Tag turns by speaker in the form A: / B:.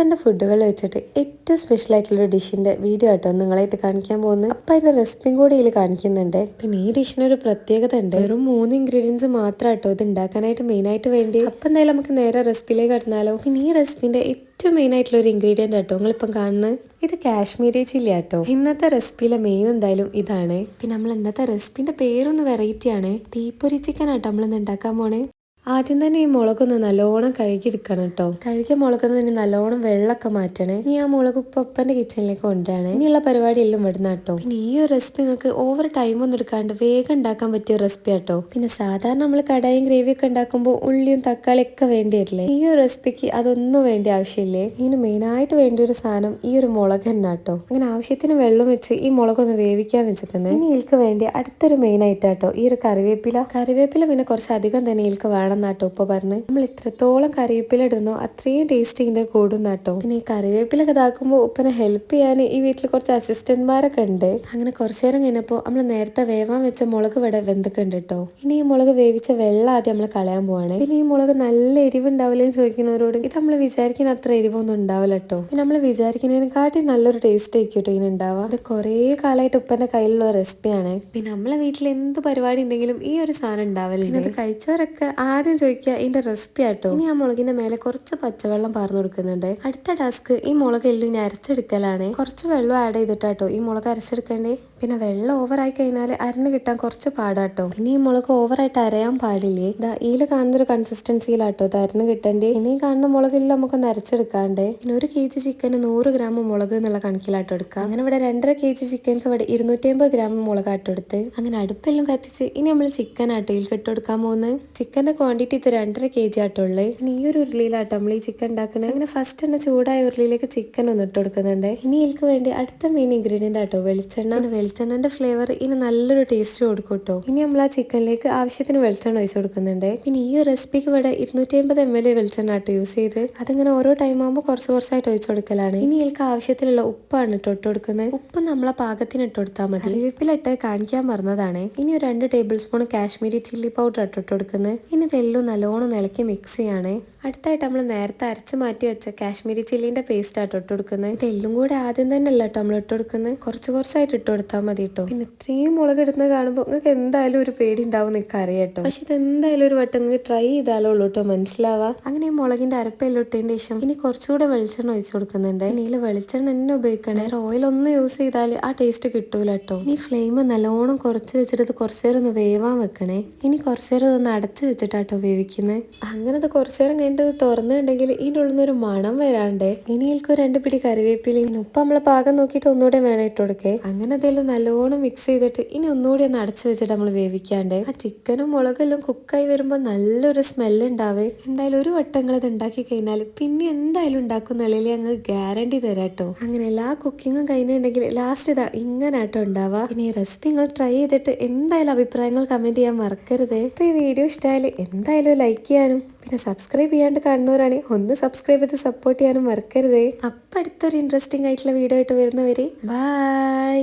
A: അപ്പന്റെ ഫുഡുകൾ വെച്ചിട്ട് ഏറ്റവും സ്പെഷ്യൽ ആയിട്ടുള്ള ഡിഷിന്റെ വീഡിയോ ആയിട്ടോ നിങ്ങളായിട്ട് കാണിക്കാൻ പോകുന്നത്. അപ്പം അതിന്റെ റെസിപ്പിയും കൂടി ഇതിൽ കാണിക്കുന്നുണ്ട്. പിന്നെ ഈ ഡിഷിനൊരു പ്രത്യേകത ഉണ്ട്. വെറും മൂന്ന് ഇൻഗ്രീഡിയൻസ് മാത്രം ആട്ടോ ഇത് ഉണ്ടാക്കാനായിട്ട് മെയിനായിട്ട് വേണ്ടി അപ്പം എന്തായാലും നമുക്ക് നേരെ റെസിപ്പിയിലേക്ക് കടന്നാലോ. പിന്നെ ഈ റെസിപ്പിന്റെ ഏറ്റവും മെയിൻ ആയിട്ടുള്ള ഒരു ഇൻഗ്രീഡിയന്റ് ആട്ടോ നിങ്ങളിപ്പം കാണുന്നത് ഇത് കാശ്മീരി ചില്ലി ആട്ടോ. ഇന്നത്തെ റെസിപ്പിയിലെ മെയിൻ എന്തായാലും ഇതാണ്. പിന്നെ നമ്മൾ ഇന്നത്തെ റെസിപ്പിന്റെ പേരൊന്ന് വെറൈറ്റിയാണ് തീപ്പൊരി ചിക്കൻ ആട്ടോ നമ്മൾ ഇന്ന് ഉണ്ടാക്കാൻ പോണേ. ആദ്യം തന്നെ ഈ മുളകൊന്ന് നല്ലോണം കഴുകിയെടുക്കണം കേട്ടോ. കഴുകിയ മുളകൊന്ന് തന്നെ നല്ലോണം വെള്ളമൊക്കെ മാറ്റണേ. ഇനി ആ മുളക് ഇപ്പൊ കിച്ചണിലേക്ക് കൊണ്ടുവരണേ. ഇനിയുള്ള പരിപാടി എല്ലാം വിടുന്ന കേട്ടോ. പിന്നെ ഈ ഒരു റെസിപ്പി നിങ്ങൾക്ക് ഓവർ ടൈം ഒന്നും എടുക്കാണ്ട് വേഗം ഉണ്ടാക്കാൻ പറ്റിയ റെസിപ്പി ആട്ടോ. പിന്നെ സാധാരണ നമ്മൾ കടായും ഗ്രേവി ഒക്കെ ഉണ്ടാക്കുമ്പോൾ ഉള്ളിയും തക്കാളി ഒക്കെ വേണ്ടി വരില്ലേ? ഈ ഒരു റെസിപ്പിക്ക് അതൊന്നും വേണ്ട ആവശ്യമില്ലേ? ഇതിന് മെയിൻ ആയിട്ട് വേണ്ട ഒരു സാധനം ഈ ഒരു മുളക് തന്നെ കേട്ടോ. അങ്ങനെ ആവശ്യത്തിന് വെള്ളം വെച്ച് ഈ മുളകൊന്ന് വേവിക്കാൻ വെച്ചിട്ടുണ്ട്. ഇനി ഇതിൽക്ക് വേണ്ടി അടുത്തൊരു മെയിൻ ആയിട്ടാട്ടോ ഈ ഒരു കറിവേപ്പില. കറിവേപ്പില പിന്നെ കുറച്ച് അധികം തന്നെ ഇതിൽക്ക് വേണം നാട്ടോ ഉപ്പ പറഞ്ഞ്. നമ്മൾ എത്രത്തോളം കറിവേപ്പില ഇടുന്നോ അത്രയും ടേസ്റ്റ് ഇതിന്റെ കൂടും നാട്ടോ. ഈ കറിവേപ്പില ഇതാക്കുമ്പോൾ ഉപ്പനെ ഹെൽപ്പ് ചെയ്യാൻ ഈ വീട്ടിൽ കുറച്ച് അസിസ്റ്റന്റ്മാരൊക്കെ ഉണ്ട്. അങ്ങനെ കുറച്ചു നേരം കഴിഞ്ഞപ്പോൾ നമ്മൾ നേരത്തെ വേവാൻ വെച്ച മുളക് ഇവിടെ വെന്തൊക്കെ ഉണ്ട് കേട്ടോ. ഇനി ഈ മുളക് വേവിച്ച വെള്ളം ആദ്യം നമ്മൾ കളയാൻ പോവാണ്. ഇനി ഈ മുളക് നല്ല എരിവ് ഉണ്ടാവില്ലെന്ന് ചോദിക്കുന്നവരോട് ഇത് നമ്മൾ വിചാരിക്കുന്ന അത്ര എരിവൊന്നും ഉണ്ടാവില്ല കേട്ടോ. നമ്മൾ വിചാരിക്കുന്നതിനെക്കാട്ടി നല്ലൊരു ടേസ്റ്റ് ആയിരിക്കും കേട്ടോ ഇതിന് ഉണ്ടാവുക. ഇത് കുറേ കാലമായിട്ട് ഉപ്പന്റെ കയ്യിലുള്ള റെസിപ്പിയാണ് പിന്നെ നമ്മളെ വീട്ടിൽ എന്ത് പരിപാടി ഉണ്ടെങ്കിലും ഈ ഒരു സാധനം ഉണ്ടാവില്ല കഴിച്ചവരൊക്കെ കഴിച്ചവരൊക്കെ ആദ്യം ചോദിക്കുക ഇതിന്റെ റെസിപ്പി ആട്ടോ? ഇനി ആ മുളകിന്റെ മേലെ കുറച്ച് പച്ചവെള്ളം പാർന്നു കൊടുക്കുന്നുണ്ട്. അടുത്ത ടാസ്ക് ഈ മുളക് എല്ലാം ഇനി അരച്ചെടുക്കലാണ്. കുറച്ച് വെള്ളം ആഡ് ചെയ്തിട്ടാട്ടോ ഈ മുളക് അരച്ചെടുക്കണ്ടേ? പിന്നെ വെള്ളം ഓവറായി കഴിഞ്ഞാൽ അരഞ്ഞ് കിട്ടാൻ കുറച്ച് പാടാട്ടോ. ഇനി ഈ മുളക് ഓവറായിട്ട് അരയാൻ പാടില്ലേ? ഇതാ ഇതിൽ കാണുന്ന ഒരു കൺസിസ്റ്റൻസിയിലാട്ടോ ഇത് അരഞ്ഞ് കിട്ടണ്ടേ? ഇനി കാണുന്ന മുളകില്ല നമുക്കൊന്ന് അരച്ചെടുക്കാണ്ട്. പിന്നെ ഒരു കെ ജി ചിക്കന് നൂറ് ഗ്രാം മുളക് എന്നുള്ള കണക്കിലാട്ടോ എടുക്കാം അങ്ങനെ ഇവിടെ രണ്ടര കെ ജി ചിക്കൻക്ക് ഇവിടെ ഇരുന്നൂറ്റി അമ്പത് ഗ്രാം മുളകാട്ടോ എടുത്ത്. അങ്ങനെ അടുപ്പെല്ലാം കത്തിച്ച് ഇനി നമ്മൾ ചിക്കൻ ആട്ടോ ഇതിൽ ഇട്ടെടുക്കാൻ പോകുന്നത്. ചിക്കന്റെ ക്വാണ്ടിറ്റി ഇത് രണ്ടര കെ ജി ആട്ടുള്ളത് ഇനി ഈ ഒരു ഉരുളിയിലാട്ടോ നമ്മൾ ഈ ചിക്കൻ ഉണ്ടാക്കുന്നത് അങ്ങനെ ഫസ്റ്റ് തന്നെ ചൂടായ ഉരുളിയിലേക്ക് ചിക്കൻ ഒന്ന് ഇട്ട് കൊടുക്കുന്നുണ്ട്. ഇനി ഇതിൽക്ക് വേണ്ടി അടുത്ത മെയിൻ ഇൻഗ്രീഡിയന്റ് ആട്ടോ വെളിച്ചെണ്ണ. വെളിച്ചെണ്ണന്റെ ഫ്ലേവർ ഇനി നല്ലൊരു ടേസ്റ്റ് കൊടുക്കും കേട്ടോ ഇനി നമ്മൾ ആ ചിക്കനിലേക്ക് ആവശ്യത്തിന് വെളിച്ചെണ്ണ ഒഴിച്ചു കൊടുക്കുന്നുണ്ട്. പിന്നെ ഈ ഒരു റെസിപ്പിക്ക് ഇവിടെ ഇരുന്നൂറ്റി അമ്പത് എം എൽ വെളിച്ചെണ്ണ ആട്ടോ യൂസ് ചെയ്ത്. അതിങ്ങനെ ഓരോ ടൈം ആകുമ്പോൾ കുറച്ച് കുറച്ചായിട്ട് ഒഴിച്ചു കൊടുക്കലാണ്. ഇനി ഇതിൽക്ക് ആവശ്യത്തിലുള്ള ഉപ്പാണ് ഇട്ടോ ഇട്ട് കൊടുക്കുന്നത്. ഉപ്പ് നമ്മളെ പാകത്തിന് ഇട്ട് കൊടുത്താൽ മതി. കറിവേപ്പിലിട്ട് കാണിക്കാൻ മറന്നതാണ്. ഇനി ഒരു രണ്ട് tablespoon Kashmiri chilli powder ഇട്ടിട്ട് ഇട്ട് കൊടുക്കുന്നത്. ഇനി ഇതെല്ലാം നല്ലോണം ഇളക്കി മിക്സ് ചെയ്യാണ്. അടുത്തായിട്ട് നമ്മൾ നേരത്തെ അരച്ച് മാറ്റി വെച്ച കാശ്മീരി ചില്ലിന്റെ പേസ്റ്റ് ആട്ടോ ഇട്ട് കൊടുക്കുന്നത്. ഇതെല്ലാം കൂടെ ആദ്യം തന്നെ അല്ല കേട്ടോ നമ്മൾ ഇട്ട് കൊടുക്കുന്നത്. കുറച്ച് കുറച്ചായിട്ട് ഇട്ട് കൊടുത്താൽ മതി കേട്ടോ. പിന്നെ ഇത്രയും മുളക് ഇടുന്നത് കാണുമ്പോൾ നിങ്ങൾക്ക് എന്തായാലും ഒരു പേടി ഉണ്ടാവും നിങ്ങൾക്ക് അറിയാട്ടോ പക്ഷെ ഇത് എന്തായാലും ഒരു വട്ടം നിങ്ങൾക്ക് ട്രൈ ചെയ്താലോ ഉള്ളൂ കേട്ടോ മനസ്സിലാവാ. അങ്ങനെ ഈ മുളകിന്റെ അരപ്പെല്ലാം ഇട്ടതിന്റെ ശേഷം ഇനി കുറച്ചുകൂടെ വെളിച്ചെണ്ണ ഒഴിച്ചു കൊടുക്കുന്നുണ്ട്. ഇതിൽ വെളിച്ചെണ്ണ തന്നെ ഉപയോഗിക്കണേ. ഓയിൽ ഒന്ന് യൂസ് ചെയ്താൽ ആ ടേസ്റ്റ് കിട്ടൂല കേട്ടോ. ഇനി ഫ്ലെയിം നല്ലോണം കുറച്ച് വെച്ചിട്ട് ഇത് നേരം ഒന്ന് വേവാൻ വെക്കണേ. ഇനി കുറച്ചു നേരം ഒന്ന് അടച്ചു വെച്ചിട്ടാട്ടോ വേവിക്കുന്നത് അങ്ങനെ അത് കുറച്ചു നേരം കഴിഞ്ഞിട്ട് തുറന്നുണ്ടെങ്കിൽ ഇതിനുള്ളൊരു മണം വരാണ്ടേ. ഇനി ഇതിൽക്ക് രണ്ട് പിടി കറിവേപ്പിലയും ഉപ്പ് നമ്മളെ പാകം നോക്കിയിട്ട് ഒന്നുകൂടെ വേണം ഇട്ട് കൊടുക്കേ അങ്ങനെ അതെല്ലാം നല്ലോണം മിക്സ് ചെയ്തിട്ട് ഇനി ഒന്നുകൂടി ഒന്ന് അടച്ചു വെച്ചിട്ട് നമ്മൾ വേവിക്കാണ്ട്. ആ ചിക്കനും മുളകെല്ലാം കുക്കായി വരുമ്പോൾ നല്ലൊരു സ്മെല്ല് ഉണ്ടാവേ. എന്തായാലും ഒരു വട്ടങ്ങൾ ഇത് ഉണ്ടാക്കി കഴിഞ്ഞാൽ പിന്നെ എന്തായാലും ഉണ്ടാക്കുന്ന എന്നുള്ളിൽ ഞങ്ങൾ ഗ്യാരണ്ടി തരാം കേട്ടോ. അങ്ങനെ എല്ലാ കുക്കിങ്ങും കഴിഞ്ഞിട്ടുണ്ടെങ്കിൽ ലാസ്റ്റ് ഇതാ ഇങ്ങനെ ആട്ടോ ഉണ്ടാവുക. പിന്നെ ഈ റെസിപ്പി നിങ്ങൾ ട്രൈ ചെയ്തിട്ട് എന്തായാലും അഭിപ്രായങ്ങൾ കമന്റ് ചെയ്യാൻ മറക്കരുത്. ഇപ്പൊ ഈ വീഡിയോ ഇഷ്ടമായാൽ എന്തായാലും ലൈക്ക് ചെയ്യാനും പിന്നെ സബ്സ്ക്രൈബ് ചെയ്യാണ്ട് കാണുന്നവരാണെങ്കിൽ ഒന്ന് സബ്സ്ക്രൈബ് ചെയ്ത് സപ്പോർട്ട് ചെയ്യാനും മറക്കരുതേ. അപ്പം അടുത്തൊരു ഇൻട്രസ്റ്റിംഗ് ആയിട്ടുള്ള വീഡിയോ ആയിട്ട് വരുന്നവരെ. ബൈ